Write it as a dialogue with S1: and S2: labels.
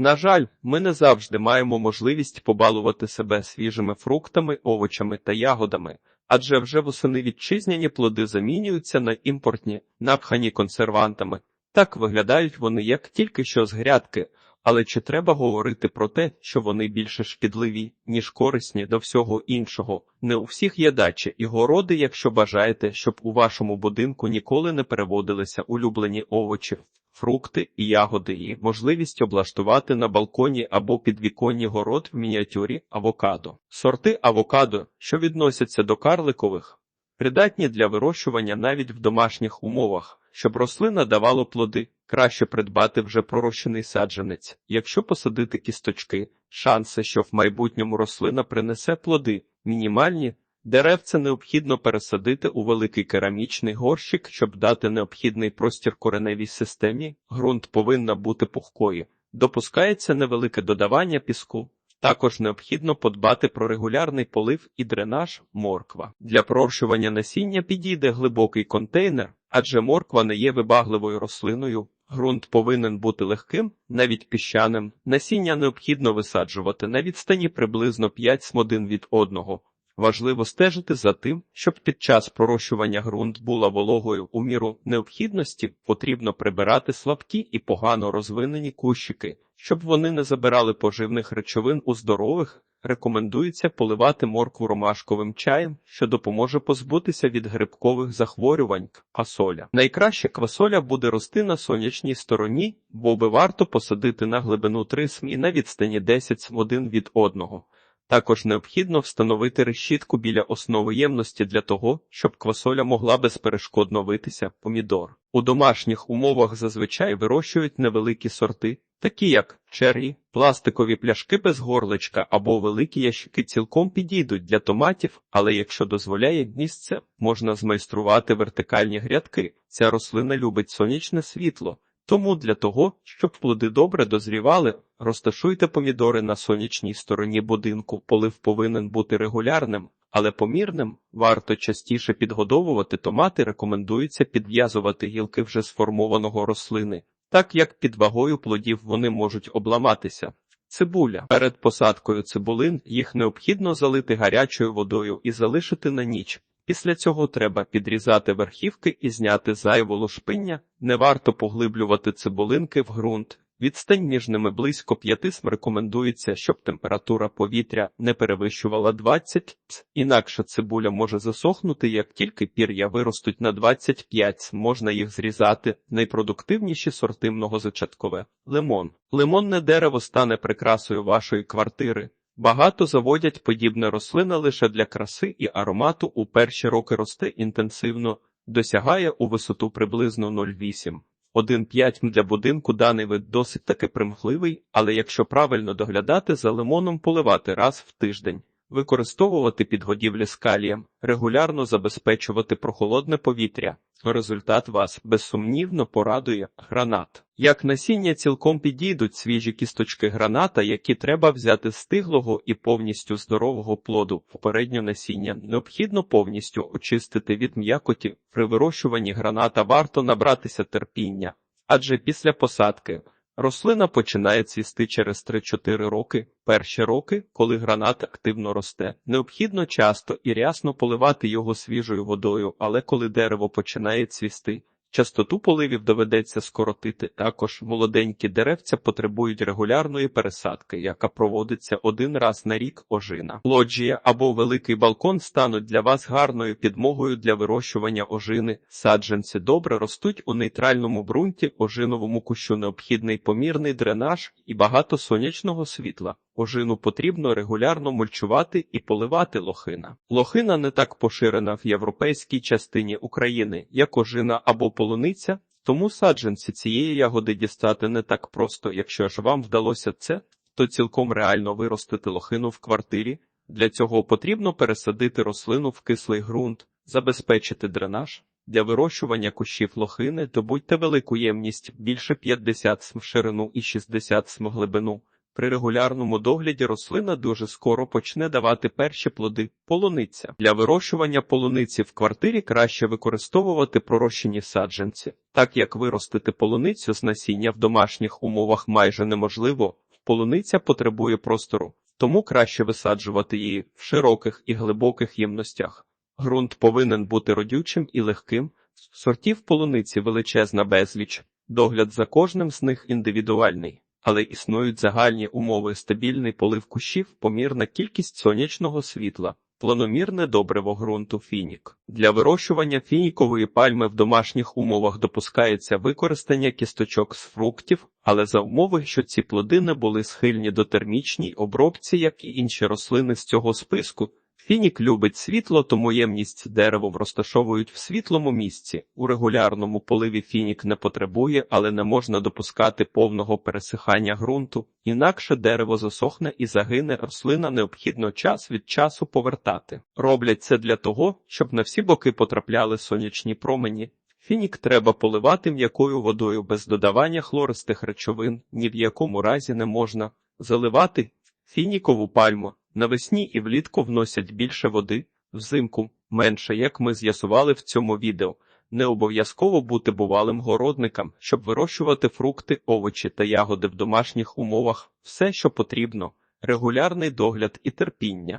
S1: На жаль, ми не завжди маємо можливість побалувати себе свіжими фруктами, овочами та ягодами, адже вже восени вітчизняні плоди замінюються на імпортні, напхані консервантами. Так виглядають вони як тільки що з грядки, але чи треба говорити про те, що вони більше шкідливі, ніж корисні до всього іншого? Не у всіх є дачі і городи, якщо бажаєте, щоб у вашому будинку ніколи не переводилися улюблені овочі, фрукти і ягоди, і можливість облаштувати на балконі або підвіконні город в мініатюрі авокадо. Сорти авокадо, що відносяться до карликових, придатні для вирощування навіть в домашніх умовах, щоб рослина давала плоди. Краще придбати вже пророщений саджанець. Якщо посадити кісточки, шанси, що в майбутньому рослина принесе плоди, мінімальні. Деревце необхідно пересадити у великий керамічний горщик, щоб дати необхідний простір кореневій системі. Ґрунт повинна бути пухкою. Допускається невелике додавання піску. Також необхідно подбати про регулярний полив і дренаж морква. Для пророщування насіння підійде глибокий контейнер, адже морква не є вибагливою рослиною. Ґрунт повинен бути легким, навіть піщаним. Насіння необхідно висаджувати на відстані приблизно 5 см один від одного. Важливо стежити за тим, щоб під час пророщування ґрунт була вологою у міру необхідності, потрібно прибирати слабкі і погано розвинені кущики, щоб вони не забирали поживних речовин у здорових. Рекомендується поливати моркву ромашковим чаєм, що допоможе позбутися від грибкових захворювань. Квасоля. Найкраще квасоля буде рости на сонячній стороні, бо би варто посадити на глибину 3 см і на відстані 10 см один від одного. Також необхідно встановити решітку біля основи ємності для того, щоб квасоля могла безперешкодно витися помідор. У домашніх умовах зазвичай вирощують невеликі сорти, такі як черрі, пластикові пляшки без горличка або великі ящики цілком підійдуть для томатів, але якщо дозволяє місце, можна змайструвати вертикальні грядки. Ця рослина любить сонячне світло. Тому для того, щоб плоди добре дозрівали, розташуйте помідори на сонячній стороні будинку. Полив повинен бути регулярним, але помірним. Варто частіше підгодовувати томати, рекомендується підв'язувати гілки вже сформованого рослини, так як під вагою плодів вони можуть обламатися. Цибуля перед посадкою цибулин їх необхідно залити гарячою водою і залишити на ніч. Після цього треба підрізати верхівки і зняти зайву лошпиння. Не варто поглиблювати цибулинки в ґрунт. Відстань між ними близько 5 см рекомендується, щоб температура повітря не перевищувала 20 ц. Інакше цибуля може засохнути, як тільки пір'я виростуть на 25 ц. можна їх зрізати. Найпродуктивніші сорти многозачаткове. Лимон. Лимонне дерево стане прикрасою вашої квартири. Багато заводять подібне рослина лише для краси і аромату у перші роки росте інтенсивно, досягає у висоту приблизно 0,8. 1,5 для будинку даний вид досить таки примхливий, але якщо правильно доглядати за лимоном поливати раз в тиждень, використовувати підгодівлі з калієм, регулярно забезпечувати прохолодне повітря. Результат вас безсумнівно порадує гранат. Як насіння цілком підійдуть свіжі кісточки граната, які треба взяти з стиглого і повністю здорового плоду. Попередньо насіння необхідно повністю очистити від м'якоті. При вирощуванні граната варто набратися терпіння, адже після посадки. Рослина починає цвісти через 3-4 роки. Перші роки, коли гранат активно росте, необхідно часто і рясно поливати його свіжою водою, але коли дерево починає цвісти, частоту поливів доведеться скоротити. Також молоденькі деревця потребують регулярної пересадки, яка проводиться один раз на рік ожина. Лоджія або великий балкон стануть для вас гарною підмогою для вирощування ожини. Саджанці добре ростуть у нейтральному ґрунті, ожиновому кущу необхідний помірний дренаж і багато сонячного світла. Ожину потрібно регулярно мульчувати і поливати лохина. Лохина не так поширена в європейській частині України, як ожина або полуниця, тому саджанці цієї ягоди дістати не так просто. Якщо ж вам вдалося це, то цілком реально виростити лохину в квартирі. Для цього потрібно пересадити рослину в кислий ґрунт, забезпечити дренаж. Для вирощування кущів лохини добудьте велику ємність більше 50 см ширину і 60 см глибину. При регулярному догляді рослина дуже скоро почне давати перші плоди полуниця. Для вирощування полуниці в квартирі краще використовувати пророщені саджанці, так як виростити полуницю з насіння в домашніх умовах майже неможливо. Полуниця потребує простору, тому краще висаджувати її в широких і глибоких ємностях. Ґрунт повинен бути родючим і легким. Сортів полуниці величезна безліч, догляд за кожним з них індивідуальний, але існують загальні умови стабільний полив кущів, помірна кількість сонячного світла, планомірне добриво ґрунту фінік. Для вирощування фінікової пальми в домашніх умовах допускається використання кісточок з фруктів, але за умови, що ці плоди не були схильні до термічній обробці, як і інші рослини з цього списку. Фінік любить світло, тому ємність деревом розташовують в світлому місці. У регулярному поливі фінік не потребує, але не можна допускати повного пересихання ґрунту, інакше дерево засохне і загине, рослина необхідно час від часу повертати. Роблять це для того, щоб на всі боки потрапляли сонячні промені. Фінік треба поливати м'якою водою без додавання хлористих речовин, ні в якому разі не можна заливати фінікову пальму. Навесні і влітку вносять більше води, взимку менше, як ми з'ясували в цьому відео. Не обов'язково бути бувалим городником, щоб вирощувати фрукти, овочі та ягоди в домашніх умовах. Все, що потрібно, регулярний догляд і терпіння.